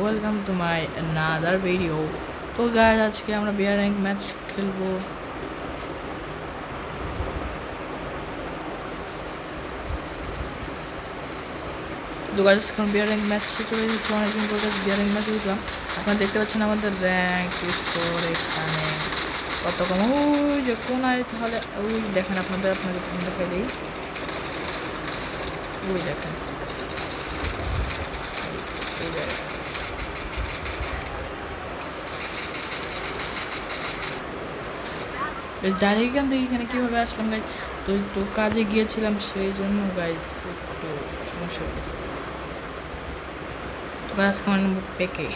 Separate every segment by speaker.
Speaker 1: Welcome to my another video তো গাছ আজকে আমরা বিয়ার র্যাঙ্ক ম্যাচ খেলব। তো গাছ আজকে বিয়ার র্যাঙ্ক ম্যাচ চলে যাচ্ছে অনেকদিন পরে বিয়ার র্যাঙ্ক ম্যাচ উঠলাম। আপনারা দেখতে পাচ্ছেন আমাদের র্যাঙ্ক স্কোর এখানে কত কম? ওই যে কোনায়, তাহলে ওই দেখেন আপনাদের আপনাদের দেখাই দিই ওই দেখেন। বেশ ডাইরেক্ট এখান থেকে এখানে কীভাবে আসলাম গাইজ তো একটু কাজে গিয়েছিলাম, সেই জন্য গাইজ একটু সমস্যা হয়ে গেছে। তো গাছ খাওয়ার নেব পেকে।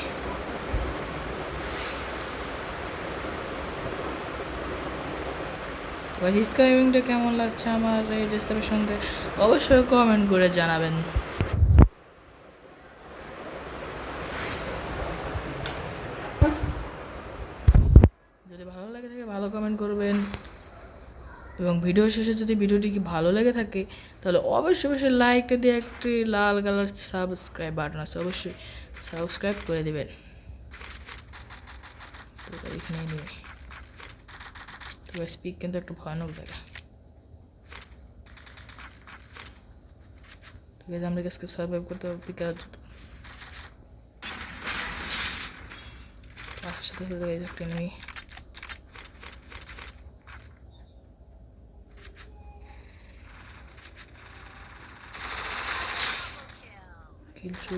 Speaker 1: তো স্কাইভিংটা কেমন লাগছে আমার এই ড্রেসের সঙ্গে অবশ্যই কমেন্ট করে জানাবেন যদি ভালো লাগে থাকে ভালো কমেন্ট করবেন। এবং ভিডিও শেষে যদি ভিডিওটি কি ভালো লেগে থাকে, তাহলে অবশ্যই অবশ্যই লাইকটা দিয়ে একটি লাল কালার সাবস্ক্রাইব বাটন আছে। অবশ্যই সাবস্ক্রাইব করে দেবেন। স্পিক কিন্তু একটু ভয়ানক জায়গা। ঠিক আছে আমরা আজকে সার্ভাইভ করতে হবে পিকার সাথে একটা নিয়ে ঠিক আছে,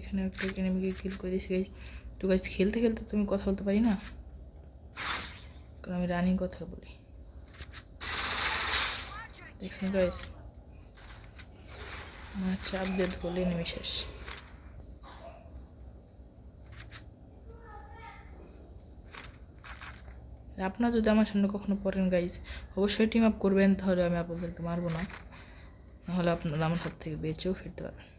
Speaker 1: এখানে একটা এনিমিকে কিল করে দিয়েছি গাইজ তো গাইজ খেলতে খেলতে তুমি কথা বলতে পারি না? কারণ আমি রানিং কথা বলি। দেখছেন গাইজ চাপ দিয়ে ধরলে নেমে শেষ। আপনারা যদি আমার সামনে কখনো পড়েন গাইজ অবশ্যই টিম আপ করবেন, তাহলে আমি আপনাদেরকে মারবো না। নাহলে আপনারা আমার হাত থেকে বেঁচেও ফিরতে পারবেন।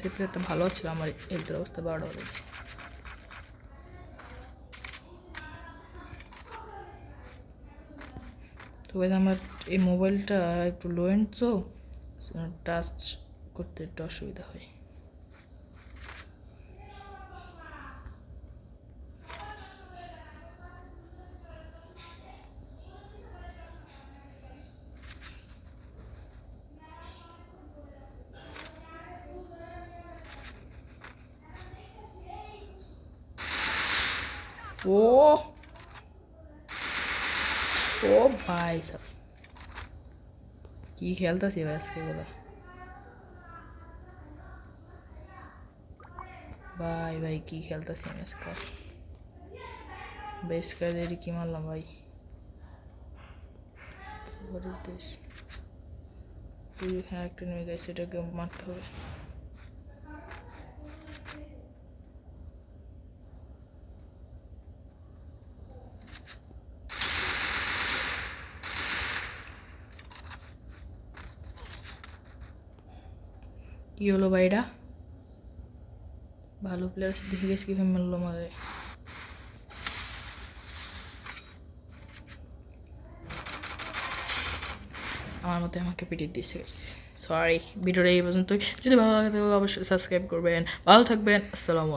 Speaker 1: সে প্লেয়ারটা ভালো ছিল, আমার হেলথের অবস্থা বারোটা হয়েছে তো আমার এই মোবাইলটা একটু লো এন্ড তো টাচ করতে একটু অসুবিধা হয়। ও। ও ভাই সব। কি খেলতেছি ভাই আজকে বলে ভাই ভাই, কি খেলতেছি আমি আজকে? বেশ কাজেরই কি মারলাম ভাই? তুই এখানে একটা নেমে গেছে এটাকে মারতে হবে। কি হলো ভালো প্লেয়ার্স দেখে গেছি কীভাবে মারলো মারে আমার মতে আমাকে পিটিয়ে দিয়েছে সরি ভিডিওটা এই পর্যন্তই যদি ভালো লাগে তাহলে অবশ্যই সাবস্ক্রাইব করবেন ভালো থাকবেন আসসালামু